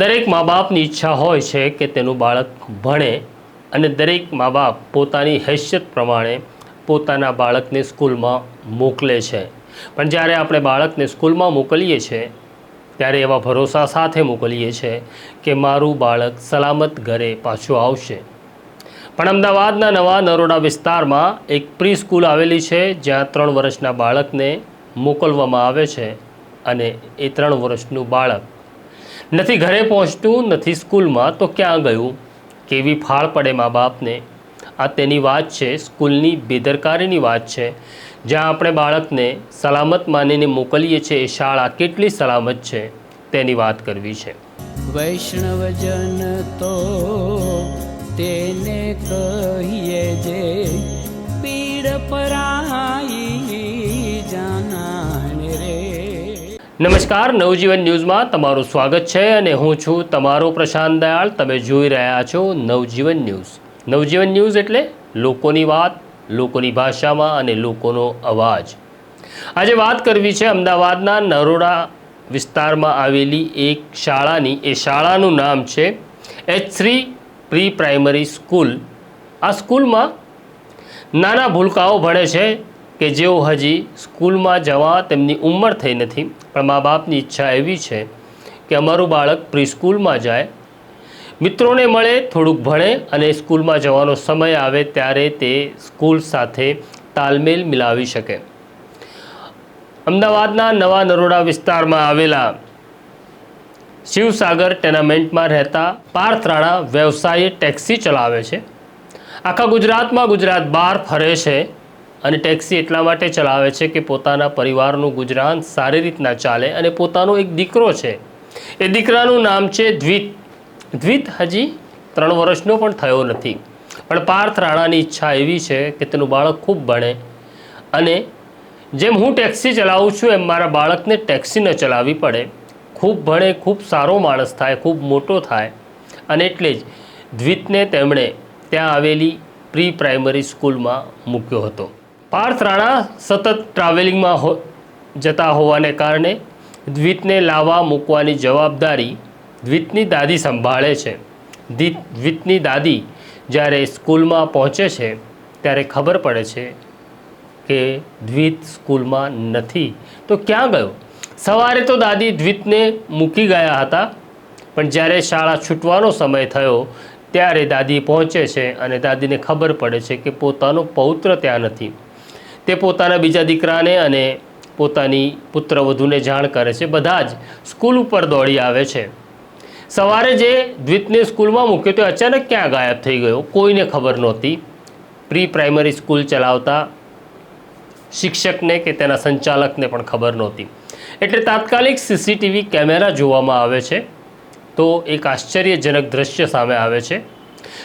દરેક મા બાપની ઈચ્છા હોય છે કે તેનું બાળક ભણે અને દરેક મા બાપ પોતાની હૈસિયત પ્રમાણે પોતાના બાળકને સ્કૂલમાં મોકલે છે. પણ જ્યારે આપણે બાળકને સ્કૂલમાં મોકલીએ છીએ, ત્યારે એવા ભરોસા સાથે મોકલીએ છીએ કે મારું બાળક સલામત ઘરે પાછું આવશે. પણ અમદાવાદના નવા નરોડા વિસ્તારમાં એક પ્રી સ્કૂલ આવેલી છે, જ્યાં ત્રણ વર્ષના બાળકને મોકલવામાં આવે છે અને એ ત્રણ વર્ષનું બાળક નથી ઘરે પહોંચતું, નથી સ્કૂલમાં, તો ક્યાં ગયું? કેવી ફાળ પડે મા બાપને? આ તેની વાત છે, સ્કૂલની બેદરકારીની વાત છે. જ્યાં આપણે બાળકને સલામત માનીને મોકલીએ છીએ, એ શાળા કેટલી સલામત છે, તેની વાત કરવી છે. વૈષ્ણવજન તો તેને કહીએ જે પીડ પરાઈ નમસ્કાર, નવજીવન ન્યૂઝમાં તમારું સ્વાગત છે અને હું છું તમારો પ્રશાંત દયાળ તમે જોઈ રહ્યા છો નવજીવન ન્યૂઝ. નવજીવન ન્યૂઝ એટલે લોકોની વાત, લોકોની ભાષામાં અને લોકોનો અવાજ. આજે વાત કરવી છે અમદાવાદના નરોડા વિસ્તારમાં આવેલી એક શાળાની. એ શાળાનું નામ છે H three pre primary school. આ સ્કૂલમાં નાના ભૂલકાઓ ભણે છે. કે જેઓ હજી સ્કૂલમાં જવા તેમની ઉંમર થઈ નથી, પણ મા બાપની ઈચ્છા એવી છે કે અમારું બાળક પ્રિસ્કૂલમાં જાય. મિત્રોને મળે, થોડુંક ભણે અને સ્કૂલમાં જવાનો સમય આવે ત્યારે તે સ્કૂલ સાથે તાલમેલ મિલાવી શકે. અમદાવાદના નવા નરોડા વિસ્તારમાં આવેલા શિવસાગર ટેનામેન્ટમાં રહેતા પાર્થ રાણા વ્યવસાયે ટેક્સી ચલાવે છે. આખા ગુજરાતમાં ગુજરાત બહાર ફરે છે. અને ટેક્સી એટલા માટે ચલાવે છે કે પોતાના પરિવારનું ગુજરાન સારી રીતના ચાલે અને પોતાનો એક દીકરો છે. એ દીકરાનું નામ છે દ્વિત. દ્વિત હજી ત્રણ વર્ષનો પણ થયો નથી. પણ પાર્થ રાણાની ઈચ્છા એવી છે કે તેનું બાળક ખૂબ ભણે. અને જેમ હું ટેક્સી ચલાવું છું એમ મારા બાળકને ટેક્સી ન ચલાવવી પડે. ખૂબ ભણે, ખૂબ સારો માણસ થાય, ખૂબ મોટો થાય. અને એટલે જ દ્વિતને તેમણે ત્યાં આવેલી પ્રી પ્રાઇમરી સ્કૂલમાં મૂક્યો હતો. પાર્થ રાણા સતત ટ્રાવેલિંગમાં હો, જતા હોવાને કારણે દ્વિતને લાવવા મૂકવાની જવાબદારી દ્વિતની દાદી સંભાળે છે. દ્વિતની દાદી જ્યારે સ્કૂલમાં પહોંચે છે ત્યારે ખબર પડે છે કે દ્વિત સ્કૂલમાં નથી. તો ક્યાં ગયો? સવારે તો દાદી દ્વિતને મૂકી ગયા હતા, પણ જ્યારે શાળા છૂટવાનો સમય થયો ત્યારે દાદી પહોંચે છે અને દાદીને ખબર પડે છે કે પોતાનો પૌત્ર ત્યાં નથી. તે પોતાના બીજા દીકરાને અને પોતાની પુત્રવધૂને જાણ કરે છે. બધા જ સ્કૂલ ઉપર દોડી આવે છે. સવારે જે દ્વિતને સ્કૂલમાં મૂક્યો તે અચાનક ક્યાં ગાયબ થઈ ગયો? કોઈને ખબર નહોતી. પ્રી પ્રાઇમરી સ્કૂલ ચલાવતા શિક્ષકને કે તેના સંચાલકને પણ ખબર નહોતી. એટલે તાત્કાલિક સીસીટીવી કેમેરા જોવામાં આવે છે. તો એક આશ્ચર્યજનક દ્રશ્ય સામે આવે છે.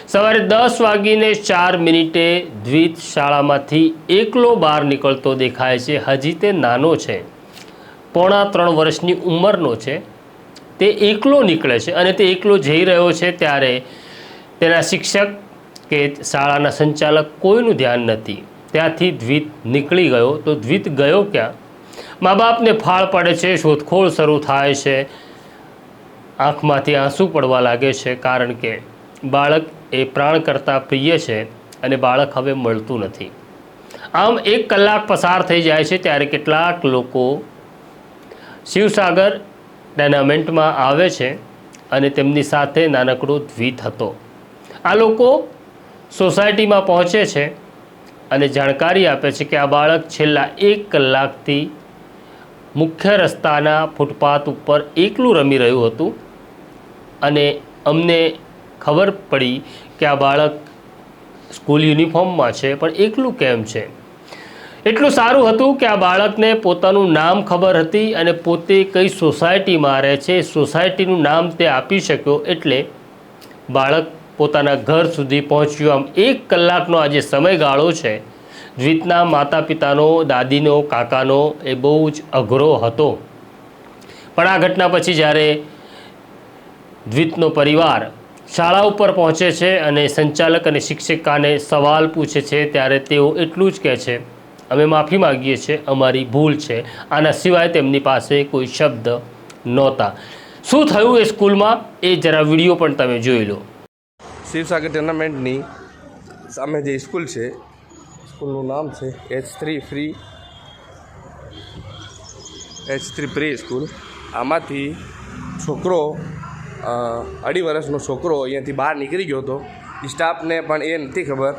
સવારે દસ વાગીને ચાર મિનિટે દ્વિત શાળામાંથી એકલો બહાર નીકળતો દેખાય છે. હજી તે નાનો છે. પોણા ત્રણ વર્ષની ઉંમરનો છે. તે એકલો નીકળે છે અને તે એકલો જઈ રહ્યો છે ત્યારે તેના શિક્ષક કે શાળાના સંચાલક કોઈનું ધ્યાન નથી. ત્યાંથી દ્વિત નીકળી ગયો. તો દ્વિત ગયો ક્યાં? મા બાપને ફાળ પડે છે, શોધખોળ શરૂ થાય છે. આંખમાંથી આંસુ પડવા લાગે છે કારણ કે બાળક એ પ્રાણ કરતાં પ્રિય છે અને બાળક હવે મળતું નથી. આમ એક કલાક પસાર થઈ જાય છે ત્યારે કેટલાક લોકો શિવસાગર ટેનામેન્ટમાં આવે છે અને તેમની સાથે નાનકડો દ્વિત હતો. આ લોકો સોસાયટીમાં પહોંચે છે અને જાણકારી આપે છે કે આ બાળક છેલ્લા એક કલાકથી મુખ્ય રસ્તાના ફૂટપાથ ઉપર એકલું રમી રહ્યું હતું અને અમને ખબર પડી કે આ બાળક સ્કૂલ યુનિફોર્મમાં છે, પણ એકલું કેમ છે? એટલું સારું હતું કે આ બાળકને પોતાનું નામ ખબર હતી અને પોતે કઈ સોસાયટીમાં રહે છે. સોસાયટીનું નામ તે આપી શક્યો એટલે બાળક પોતાના ઘર સુધી પહોંચ્યું. આમ એક કલાકનો આજે સમયગાળો છે દ્વિતના માતા પિતાનો દાદીનો, કાકાનો, એ બહુ જ અઘરો હતો. પણ આ ઘટના પછી જ્યારે દ્વિતનો પરિવાર શાળા ઉપર પહોંચે છે અને સંચાલક અને શિક્ષિકાને સવાલ પૂછે છે ત્યારે તેઓ એટલું જ કહે છે, અમે માફી માગીએ છીએ, અમારી ભૂલ છે. આના સિવાય તેમની પાસે કોઈ શબ્દ નહોતા. શું થયું એ સ્કૂલમાં? એ જરા વીડિયો પણ તમે જોઈ લો. શિવસાગર ટુર્નામેન્ટની સામે જે સ્કૂલ છે, સ્કૂલનું નામ છે H three free H three pre school આમાંથી છોકરો અઢી વર્ષનો છોકરો અહીંયાથી બહાર નીકળી ગયો હતો. સ્ટાફને પણ એ નથી ખબર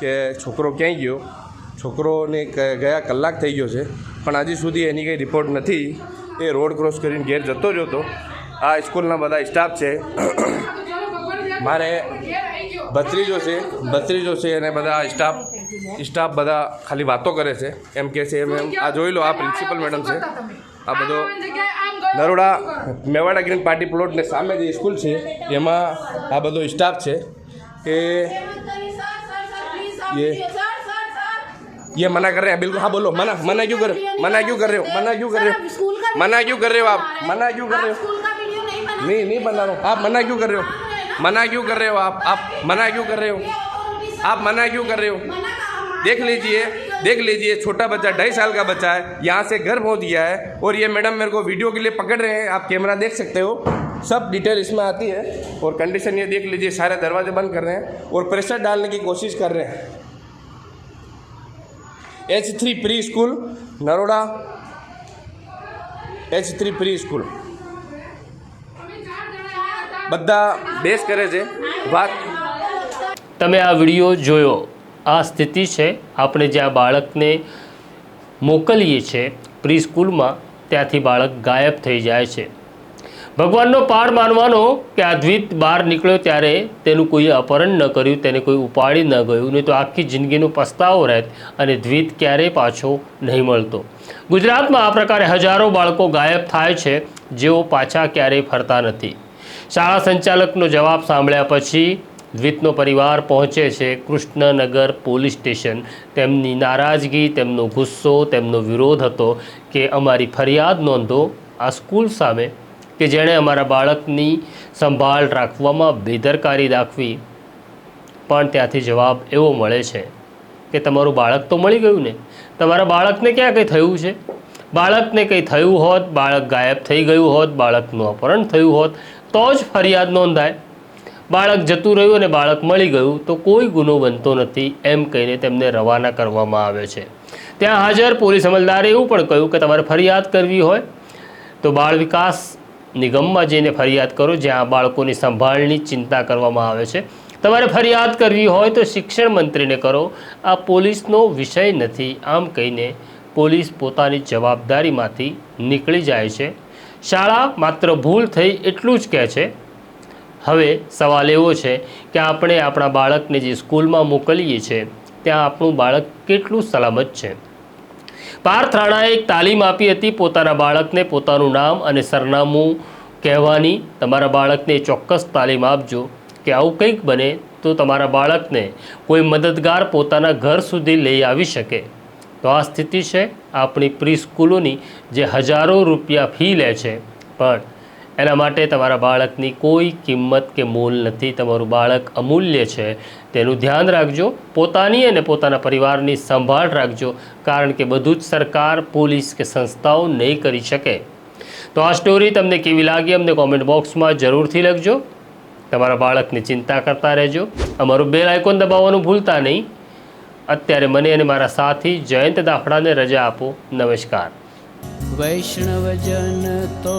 કે છોકરો ક્યાંય ગયો. છોકરોને ક- ગયા કલાક થઈ ગયો છે. પણ હજી સુધી એની કંઈ રિપોર્ટ નથી. એ રોડ ક્રોસ કરીને ઘેર જતો જ હતો. આ સ્કૂલના બધા સ્ટાફ છે. મારે ભત્રીજો છે. ભત્રીજો છે અને બધા સ્ટાફ સ્ટાફ બધા ખાલી વાતો કરે છે. એમ કે છે એમ એમ આ જોઈ લો આ પ્રિન્સિપલ મેડમ છે. આ બધો નરોડા મેવાડા ગ્રીન પાર્ટી પ્લોટને સામે જે સ્કૂલ છે એમાં આ બધો સ્ટાફ છે કે ये ये मना कर रहे हैं बिल्कुल हाँ बोलो मना मना क्यों कर रहे हो मना क्यों कर रहे हो मना क्यों कर रहे हो मना क्यों कर रहे हो आप मना क्यों कर रहे हो नहीं नहीं बना रहा हूँ आप मना क्यों कर रहे हो मना क्यों कर रहे हो आप आप मना क्यों कर रहे हो आप मना क्यों कर रहे हो देख लीजिए देख लीजिए छोटा बच्चा ढाई साल का बच्चा है यहाँ से घर पहुँच गया है और ये मैडम मेरे को वीडियो के लिए पकड़ रहे हैं आप कैमरा देख सकते हो सब डिटेल इसमें आती है और कंडीशन ये देख लीजिए सारे दरवाजे बंद कर रहे हैं और प्रेशर डालने की कोशिश कर रहे हैं H three preschool Naroda H three preschool બધા બેસ કરે છે વાત તમે આ વિડીયો જોયો આ સ્થિતિ છે, આપણે જ્યાં બાળકને મોકલીએ છીએ પ્રી સ્કૂલમાં ત્યાંથી બાળક ગાયબ થઈ જાય છે. ભગવાનનો પાર માનવાનો કે આ દ્વિત બહાર નીકળ્યો ત્યારે તેનું કોઈએ અપહરણ ન કર્યું, તેને કોઈ ઉપાડી ન ગયું, નહીં તો આખી જિંદગીનો પસ્તાવો રહેત અને દ્વિત ક્યારેય પાછો નહીં મળતો. ગુજરાતમાં આ પ્રકારે હજારો બાળકો ગાયબ થાય છે, જેઓ પાછા ક્યારેય ફરતા નથી. શાળા સંચાલકનો જવાબ સાંભળ્યા પછી દ્વિતનો પરિવાર પહોંચે છે કૃષ્ણનગર પોલીસ સ્ટેશન. તેમની નારાજગી, તેમનો ગુસ્સો, તેમનો વિરોધ હતો કે અમારી ફરિયાદ નોંધો આ સ્કૂલ સામે કે જેણે અમારા બાળકની સંભાળ રાખવામાં બેદરકારી દાખવી. પણ ત્યાંથી જવાબ એવો મળે છે કે તમારું બાળક તો મળી ગયું ને? તમારા બાળકને ક્યાં કંઈ થયું છે? બાળકને કંઈ થયું હોત, બાળક ગાયબ થઈ ગયું હોત, બાળકનું અપહરણ થયું હોત, તો જ ફરિયાદ નોંધાય. બાળક જતું રહ્યું અને બાળક મળી ગયું તો કોઈ ગુનો બનતો નથી એમ કહીને તેમને રવાના કરવામાં આવે છે. ત્યાં હાજર પોલીસ અમલદારે એવું પણ કહ્યું કે તમારે ફરિયાદ કરવી હોય તો બાળ વિકાસ નિગમમાં જઈને ફરિયાદ કરો જ્યાં બાળકોની સંભાળની ચિંતા કરવામાં આવે છે. તમારે ફરિયાદ કરવી હોય તો શિક્ષણ મંત્રીને કરો. આ પોલીસનો વિષય નથી. આમ કહીને પોલીસ પોતાની જવાબદારીમાંથી નીકળી જાય છે. શાળા માત્ર ભૂલ થઈ એટલું જ કહે છે. હવે સવાલ એવો છે કે આપણે આપણા બાળકને જે સ્કૂલમાં મોકલીએ છીએ ત્યાં આપણું બાળક કેટલું સલામત છે? પાર્થ રાણાએ એક તાલીમ આપી હતી પોતાના બાળકને પોતાનું નામ અને સરનામું કહેવાની. તમારા બાળકને ચોક્કસ તાલીમ આપજો કે આવું કંઈક બને તો તમારા બાળકને કોઈ મદદગાર પોતાના ઘર સુધી લઈ આવી શકે. તો આ સ્થિતિ છે આપણી પ્રી સ્કૂલોની જે હજારો રૂપિયા ફી લે છે. પણ એના માટે તમારા બાળકની કોઈ કિંમત કે મોલ નથી. તમારું બાળક અમૂલ્ય છે. તેનું ધ્યાન રાખજો. પોતાની અને પોતાના પરિવારની સંભાળ રાખજો. કારણ કે બધું જ સરકાર, પોલીસ કે સંસ્થાઓ નહીં કરી શકે. તો આ સ્ટોરી તમને કેવી લાગી અમને કોમેન્ટ બોક્સમાં જરૂરથી લખજો. તમારા બાળકની ચિંતા કરતા રહેજો. અમારું બેલ આઇકોન દબાવવાનું ભૂલતા નહીં. અત્યારે મને અને મારા સાથી જયંત દાફડાને રજા આપો. નમસ્કાર. વૈષ્ણવજન તો